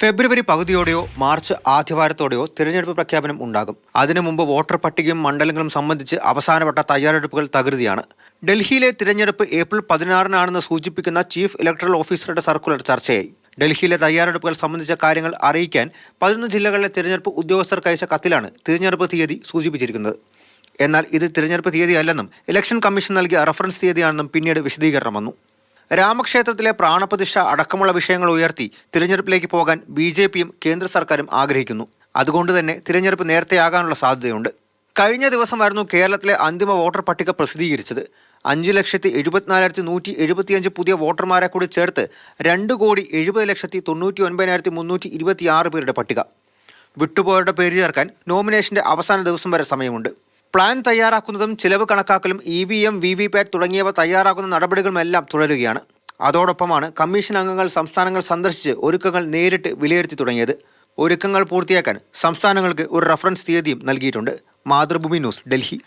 ഫെബ്രുവരി പകുതിയോടെയോ March ആദ്യവാരത്തോടെയോ തിരഞ്ഞെടുപ്പ് പ്രഖ്യാപനം ഉണ്ടാകും. അതിനു മുമ്പ് വോട്ടർ പട്ടികയും മണ്ഡലങ്ങളും സംബന്ധിച്ച് അവസാനവട്ട തയ്യാറെടുപ്പുകൾ തകൃതിയാണ്. ഡൽഹിയിലെ തിരഞ്ഞെടുപ്പ് ഏപ്രിൽ പതിനാറിനാണെന്ന് സൂചിപ്പിക്കുന്ന ചീഫ് ഇലക്ടറൽ ഓഫീസറുടെ സർക്കുലർ ചർച്ചയായി. ഡൽഹിയിലെ തയ്യാറെടുപ്പുകൾ സംബന്ധിച്ച കാര്യങ്ങൾ അറിയിക്കാൻ പതിനൊന്ന് ജില്ലകളിലെ തിരഞ്ഞെടുപ്പ് ഉദ്യോഗസ്ഥർക്ക് അയച്ച കത്തിലാണ് തിരഞ്ഞെടുപ്പ് തീയതി സൂചിപ്പിച്ചിരിക്കുന്നത്. എന്നാൽ ഇത് തിരഞ്ഞെടുപ്പ് തീയതിയല്ലെന്നും ഇലക്ഷൻ കമ്മീഷൻ നൽകിയ റഫറൻസ് തീയതിയാണെന്നും പിന്നീട് വിശദീകരണം വന്നു. രാമക്ഷേത്രത്തിലെ പ്രാണപ്രതിഷ്ഠ അടക്കമുള്ള വിഷയങ്ങൾ ഉയർത്തി തിരഞ്ഞെടുപ്പിലേക്ക് പോകാൻ ബി ജെ പിയും കേന്ദ്ര സർക്കാരും ആഗ്രഹിക്കുന്നു. അതുകൊണ്ട് തന്നെ തിരഞ്ഞെടുപ്പ് നേരത്തെയാകാനുള്ള സാധ്യതയുണ്ട്. കഴിഞ്ഞ ദിവസമായിരുന്നു കേരളത്തിലെ അന്തിമ വോട്ടർ പട്ടിക പ്രസിദ്ധീകരിച്ചത്. അഞ്ച് ലക്ഷത്തി എഴുപത്തിനാലായിരത്തി നൂറ്റി എഴുപത്തിയഞ്ച് പുതിയ വോട്ടർമാരെ കൂടി ചേർത്ത് രണ്ട് കോടി എഴുപത് ലക്ഷത്തി തൊണ്ണൂറ്റി ഒൻപതിനായിരത്തി മുന്നൂറ്റി ഇരുപത്തിയാറ് പേരുടെ പട്ടിക. വിട്ടുപോയവരുടെ പേര് ചേർക്കാൻ നോമിനേഷന്റെ അവസാന ദിവസം വരെ സമയമുണ്ട്. പ്ലാൻ തയ്യാറാക്കുന്നതും ചിലവ് കണക്കാക്കലും E V M VVPAT തുടങ്ങിയവ തയ്യാറാക്കുന്ന നടപടികളുമെല്ലാം തുടരുകയാണ്. അതോടൊപ്പമാണ് കമ്മീഷൻ അംഗങ്ങൾ സംസ്ഥാനങ്ങൾ സന്ദർശിച്ച് ഒരുക്കങ്ങൾ നേരിട്ട് വിലയിരുത്തി തുടങ്ങിയത്. ഒരുക്കങ്ങൾ പൂർത്തിയാക്കാൻ സംസ്ഥാനങ്ങൾക്ക് ഒരു റഫറൻസ് തീയതിയും നൽകിയിട്ടുണ്ട്. മാതൃഭൂമി ന്യൂസ് ഡൽഹി.